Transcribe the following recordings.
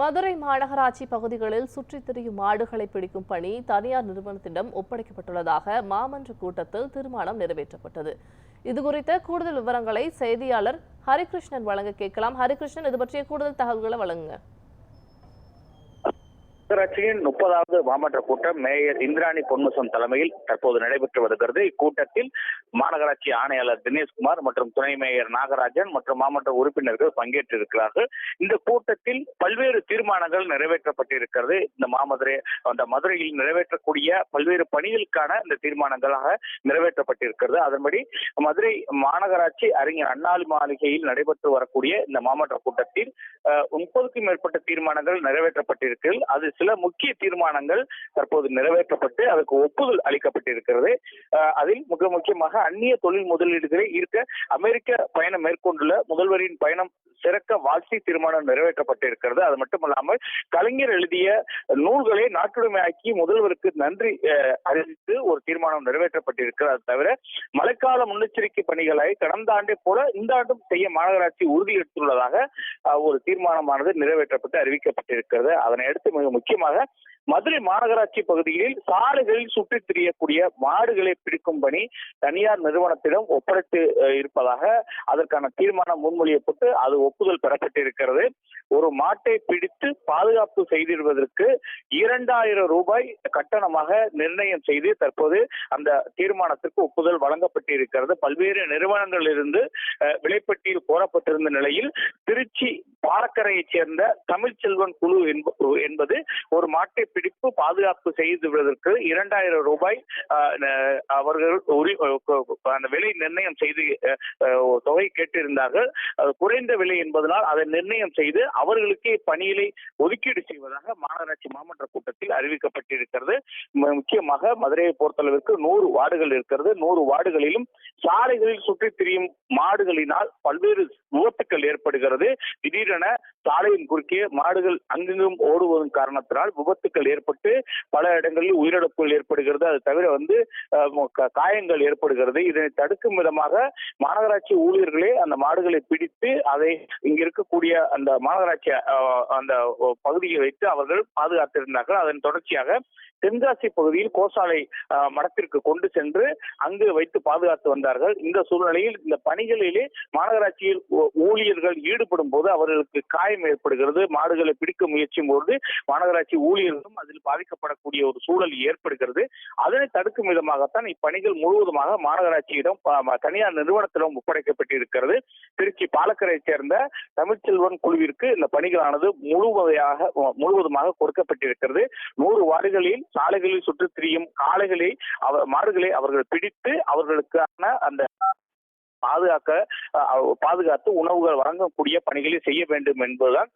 மதுரை மாநகராட்சி பகுதிகளில் சுற்றித் திரியும் மாடுகளை பிடிக்கும் பணி தனியார் நிறுவனத்திடம் ஒப்படைக்கப்பட்டுள்ளதாக மாமன்ற கூட்டத்தில் தீர்மானம் நிறைவேற்றப்பட்டது. இதுகுறித்த கூடுதல் விவரங்களை செய்தியாளர் ஹரிகிருஷ்ணன் வழங்க கேட்கலாம். ஹரிகிருஷ்ணன் இது பற்றிய கூடுதல் தகவல்களை வழங்குங்க. நகராட்சியின் முப்பதாவது மாமன்ற கூட்டம் மேயர் இந்திராணி பொன்முசம் தலைமையில் தற்போது நடைபெற்று வருகிறது. இக்கூட்டத்தில் மாநகராட்சி ஆணையாளர் தினேஷ்குமார் மற்றும் துணை மேயர் நாகராஜன் மற்றும் மாமன்ற உறுப்பினர்கள் பங்கேற்றிருக்கிறார்கள். இந்த கூட்டத்தில் பல்வேறு தீர்மானங்கள் நிறைவேற்றப்பட்டிருக்கிறது. இந்த மாமதுரை அந்த மதுரையில் நிறைவேற்றக்கூடிய பல்வேறு பணிகளுக்கான இந்த தீர்மானங்களாக நிறைவேற்றப்பட்டிருக்கிறது. அதன்படி மதுரை மாநகராட்சி அறிஞர் அண்ணாலி மாளிகையில் நடைபெற்று வரக்கூடிய இந்த மாமன்ற கூட்டத்தில் முப்பதுக்கும் மேற்பட்ட தீர்மானங்கள் நிறைவேற்றப்பட்டிருக்கு அது சில முக்கிய தீர்மானங்கள் தற்போது நிறைவேற்றப்பட்டு அதற்கு ஒப்புதல் அளிக்கப்பட்டிருக்கிறது. அதில் மிக முக்கியமாக அந்நிய தொழில் முதலீடுகளை ஈர்க்க அமெரிக்க பயணம் மேற்கொண்டுள்ள முதல்வரின் பயணம் சிறக்க வாழ்த்தி தீர்மானம் நிறைவேற்றப்பட்டிருக்கிறது. அது மட்டுமல்லாமல் கலைஞர் எழுதிய நூல்களை நாட்டுடைமையாக்கி முதல்வருக்கு நன்றி அஹ், அறிவித்து ஒரு தீர்மானம் நிறைவேற்றப்பட்டிருக்கிறது. அது தவிர மழைக்கால முன்னெச்சரிக்கை பணிகளை கடந்த ஆண்டை போல இந்த ஆண்டும் செய்ய மாநகராட்சி உறுதி எடுத்துள்ளதாக ஒரு தீர்மானமானது நிறைவேற்றப்பட்டு அறிவிக்கப்பட்டிருக்கிறது. அதனை அடுத்து மிக முக்கியமாக மதுரை மாநகராட்சி பகுதிகளில் சாலைகளில் சுற்றித் திரியக்கூடிய மாடுகளை பிடிக்கும் பணி தனியார் நிறுவனத்திடம் ஒப்படைத்து இருப்பதாக அதற்கான தீர்மானம் முன்மொழியப்பட்டு அது ஒப்புதல் பெறப்பட்டிருக்கிறது. ஒரு மாட்டை பிடித்து பாதுகாப்பு செய்திடுவதற்கு இரண்டாயிரம் ரூபாய் கட்டணமாக நிர்ணயம் செய்து தற்போது அந்த தீர்மானத்திற்கு ஒப்புதல் வழங்கப்பட்டிருக்கிறது. பல்வேறு நிறுவனங்களிலிருந்து அஹ், விலைப்பட்டியில் கோரப்பட்டிருந்த நிலையில் திருச்சி பாலக்கரையைச் சேர்ந்த தமிழ்ச்செல்வன் குழு என்ப- என்பது ஒரு மாட்டை பிடிப்பு பாதுகாப்பு செய்துவிடுவதற்கு இரண்டாயிரம் ரூபாய் அவர்கள் உரி- அந்த விலை நிர்ணயம் செய்து தொகை கேட்டிருந்தார்கள். அது குறைந்த விலை என்பதனால் அதை நிர்ணயம் செய்து அவர்களுக்கே பணியிலை ஒதுக்கீடு செய்வதாக மாநகராட்சி மாமன்ற கூட்டத்தில் அறிவிக்கப்பட்டிருக்கிறது. முக்கியமாக மதுரையை பொறுத்தளவிற்கு நூறு வார்டுகள் இருக்கிறது. நூறு வார்டுகளிலும் சாலைகளில் சுற்றி திரியும் மாடுகளினால் பல்வேறு விபத்துக்கள் ஏற்படுகிறது. திடீரென சாலையின் குறுக்கே மாடுகள் அங்கெங்கும் ஓடுவதன் காரணத்தினால் விபத்துக்கள் ஏற்பட்டு பல இடங்களில் உயிரிழப்புகள் ஏற்படுகிறது. அது தவிர வந்து காயங்கள் ஏற்படுகிறது. இதனை தடுக்கும் விதமாக மாநகராட்சி ஊழியர்களே அந்த மாடுகளை பிடித்து அதை இங்க இருக்கக்கூடிய அந்த மாநகராட்சி அந்த பகுதியை வைத்து அவர்கள் பாதுகாத்திருந்தார்கள். அதன் தொடர்ச்சியாக தென்காசி பகுதியில் கோசாலை மடத்திற்கு கொண்டு சென்று அங்கு வைத்து பாதுகாத்து வந்தார்கள். இந்த சூழ்நிலையில் இந்த பணிகளிலே மாநகராட்சியில் ஊழியர்கள் ஈடுபடும் போது அவர்களுக்கு காயம் ஏற்படுகிறது. மாடுகளை பிடிக்க முயற்சியும் போது மாநகராட்சி ஊழியர்களும் அதில் பாதிக்கப்படக்கூடிய ஒரு சூழல் ஏற்படுகிறது. அதனை தடுக்கும் விதமாகத்தான் இப்பணிகள் முழுவதுமாக மாநகராட்சியிடம் தனியார் நிறுவனத்திடம் ஒப்படைக்கப்பட்டிருக்கிறது. திருச்சி பாலக்கரை சேர்ந்த தமிழ்ச்செல்வன் குழுவிற்கு இந்த பணிகளானது முழுவதையாக முழுவதுமாக கொடுக்கப்பட்டிருக்கிறது. நூறு வார்டுகளில் சாலைகளில் சுற்றித் திரியும் காளைகளை அவர் மாடுகளை அவர்கள் பிடித்து அவர்களுக்கான அந்த பாதுகாக்க பாதுகாத்து உணவுகள் வழங்கக்கூடிய பணிகளை செய்ய வேண்டும் என்பதுதான்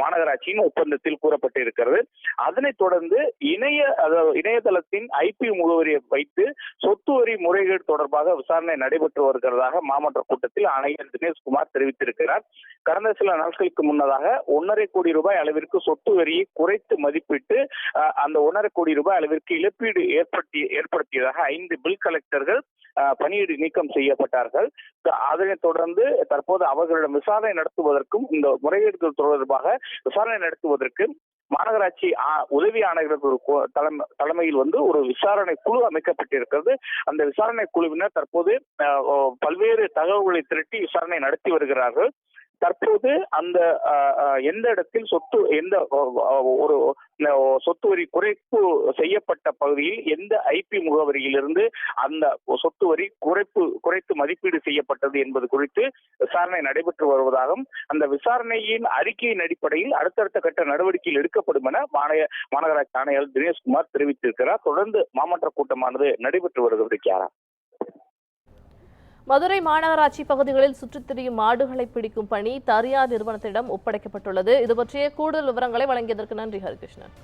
மாநகராட்சியின் ஒப்பந்தத்தில் கூறப்பட்டிருக்கிறது. அதனைத் தொடர்ந்து இணைய அதாவது இணையதளத்தின் ஐபி முகவரியை வைத்து சொத்து வரி முறைகேடு தொடர்பாக விசாரணை நடைபெற்று வருகிறதாக மாமன்ற கூட்டத்தில் ஆணையர் தினேஷ்குமார் தெரிவித்திருக்கிறார். கடந்த சில நாட்களுக்கு முன்னதாக ஒன்றரை கோடி ரூபாய் அளவிற்கு சொத்து வரியை குறைத்து மதிப்பிட்டு அஹ், அந்த ஒன்றரை கோடி ரூபாய் அளவிற்கு இழப்பீடு ஏற்படுத்தி ஏற்படுத்தியதாக ஐந்து பில் கலெக்டர்கள் பணியிட நீக்கம் செய்யப்பட்டார்கள். அதனைத் தொடர்ந்து தற்போது அவர்களிடம் விசாரணை நடத்துவதற்கும் இந்த முறைகேடுகள் தொடர்பாக விசாரணை நடத்துவதற்கு மாநகராட்சி உதவி ஆணையர்கள் தலைம- தலைமையில் வந்து ஒரு விசாரணை குழு அமைக்கப்பட்டிருக்கிறது. அந்த விசாரணை குழுவினர் தற்போது பல்வேறு தகவல்களை திரட்டி விசாரணை நடத்தி வருகிறார்கள். தற்போது அந்த எந்த இடத்தில் சொத்து எந்த ஒரு சொத்து வரி குறைப்பு செய்யப்பட்ட பகுதியில் எந்த ஐபி முகவரியிலிருந்து அந்த சொத்து வரி குறைப்பு குறைத்து மதிப்பீடு செய்யப்பட்டது என்பது குறித்து விசாரணை நடைபெற்று வருவதாகவும் அந்த விசாரணையின் அறிக்கையின் அடிப்படையில் அடுத்தடுத்த கட்ட நடவடிக்கைகள் எடுக்கப்படும் என மாநக மாநகராட்சி ஆணையர் தினேஷ்குமார் தெரிவித்திருக்கிறார். தொடர்ந்து மாமன்ற கூட்டமானது நடைபெற்று வருகிறது கியாரா மதுரை மாநகராட்சி பகுதிகளில் சுற்றித் திரியும் மாடுகளை பிடிக்கும் பணி தரியா நிறுவனத்திடம் ஒப்படைக்கப்பட்டுள்ளது. இது பற்றிய கூடுதல் விவரங்களை வழங்கியதற்கு நன்றி ஹரிகிருஷ்ணன்.